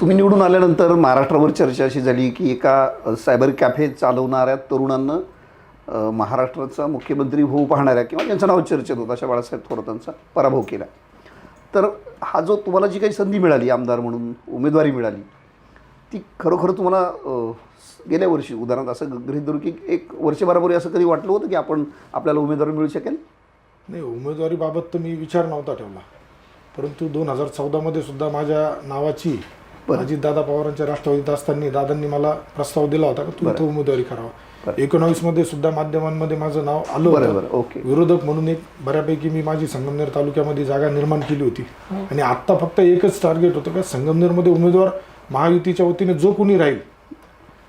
तुम्ही निवडून आल्यानंतर महाराष्ट्रावर चर्चा अशी झाली की एका सायबर कॅफे चालवणाऱ्या तरुणांना महाराष्ट्राचा मुख्यमंत्री होऊ पाहणाऱ्या किंवा ज्यांचं नाव चर्चेत होतं अशा बाळासाहेब थोरातांचा पराभव केला. तर हा जो तुम्हाला जी काही संधी मिळाली आमदार म्हणून उमेदवारी मिळाली ती खरोखर तुम्हाला गेल्या वर्षी उदाहरणार्थ असं गृहित धरू की एक वर्षभरापूर्वी असं कधी वाटलं होतं की आपण आपल्याला उमेदवारी मिळू शकेल? नाही उमेदवारीबाबत तर मी विचार नव्हता ठेवला. परंतु दोन हजार चौदामध्ये सुद्धा माझ्या नावाची अजितदादा पवारांच्या राष्ट्रवादीत असताना दादांनी मला प्रस्ताव दिला होता का? तू इथं उमेदवारी करावा. एकोणावीसमध्ये सुद्धा माध्यमांमध्ये माझं नाव आलं होतं. ओके. विरोधक म्हणून एक बऱ्यापैकी मी माझी संगमनेर तालुक्यामध्ये जागा निर्माण केली होती. आणि आत्ता फक्त एकच टार्गेट होतं का? संगमनेरमध्ये उमेदवार महायुतीच्या वतीने जो कोणी राहील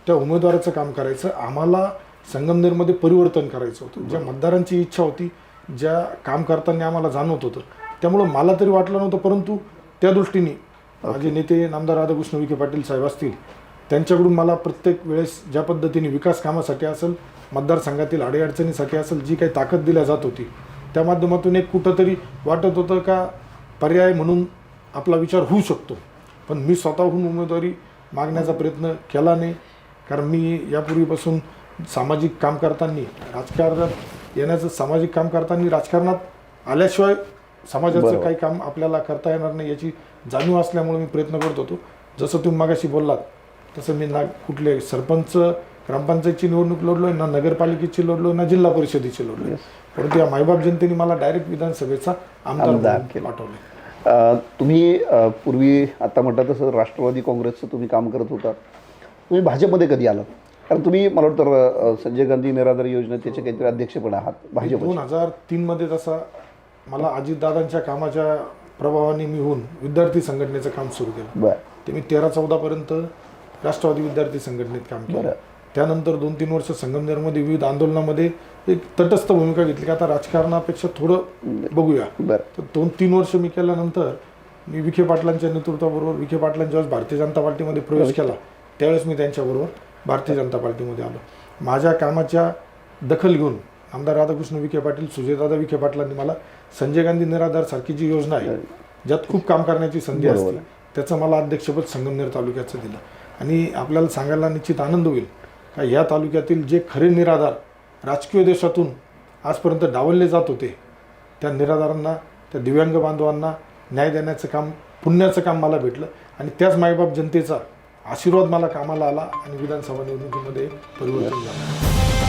त्या उमेदवाराचं काम करायचं. आम्हाला संगमनेरमध्ये परिवर्तन करायचं होतं. ज्या मतदारांची इच्छा होती ज्या काम करताना आम्हाला जाणवत होतं त्यामुळं मला तरी वाटलं नव्हतं परंतु त्या दृष्टीने माझे नेते नामदार राधाकृष्ण विखे पाटील साहेब असतील त्यांच्याकडून मला प्रत्येक वेळेस ज्या पद्धतीने विकास कामासाठी असेल मतदारसंघातील अडीअडचणीसाठी असेल जी काही ताकद दिल्या जात होती त्या माध्यमातून एक कुठंतरी वाटत होतं का पर्याय म्हणून आपला विचार होऊ शकतो. पण मी स्वतःहून उमेदवारी मागण्याचा प्रयत्न केला नाही कारण मी यापूर्वीपासून सामाजिक काम करताना राजकारणात येण्याचं सामाजिक काम करताना राजकारणात आल्याशिवाय समाजाचं. काही काम आपल्याला करता येणार नाही याची जाणीव असल्यामुळे मी प्रयत्न करत होतो. जसं तुम्ही मागाशी बोललात तसं मी ना कुठले सरपंच ग्रामपंचायतची निवडणूक लढलोय ना नगरपालिकेची लढलोय ना जिल्हा परिषदेची लढलोय. परंतु या मायबाप जनतेने मला डायरेक्ट विधानसभेचा आमदार. पाठवले तुम्ही पूर्वी आता म्हटलं तसं राष्ट्रवादी काँग्रेसचं तुम्ही काम करत होता. तुम्ही भाजपमध्ये कधी आलात? कारण तुम्ही मला वाटतं संजय गांधी निराधार योजना त्याचे काहीतरी अध्यक्ष पण आहात भाजप दोन हजार तीन मध्ये तसा मला अजितदादांच्या कामाच्या प्रभावाने मी होऊन विद्यार्थी संघटनेचं काम सुरू केलं. ते मी तेरा चौदा पर्यंत राष्ट्रवादी विद्यार्थी संघटनेत काम केलं. त्यानंतर दोन तीन वर्ष संगमनेरमध्ये विविध आंदोलनामध्ये एक तटस्थ भूमिका घेतली की आता राजकारणापेक्षा थोडं बघूया. तर दोन तीन वर्ष मी केल्यानंतर मी विखे पाटलांच्या नेतृत्वाबरोबर विखे पाटलांच्या भारतीय जनता पार्टीमध्ये प्रवेश केला. त्यावेळेस मी त्यांच्याबरोबर भारतीय जनता पार्टीमध्ये आलो. माझ्या कामाच्या दखल घेऊन आमदार राधाकृष्ण विखे पाटील सुजयदादा विखे पाटलांनी मला संजय गांधी निराधार सारखी जी योजना आहे ज्यात खूप काम करण्याची संधी असते त्याचं मला अध्यक्षपद संगमनेर तालुक्याचं दिलं. आणि आपल्याला सांगायला निश्चित आनंद होईल का या तालुक्यातील जे खरे निराधार राजकीय देशातून आजपर्यंत डावलले जात होते त्या निराधारांना त्या दिव्यांग बांधवांना न्याय देण्याचं काम पुण्याचं काम मला भेटलं. आणि त्याच मायबाप जनतेचा आशीर्वाद मला कामाला आला आणि विधानसभा निवडणुकीमध्ये परिवर्तन झालं.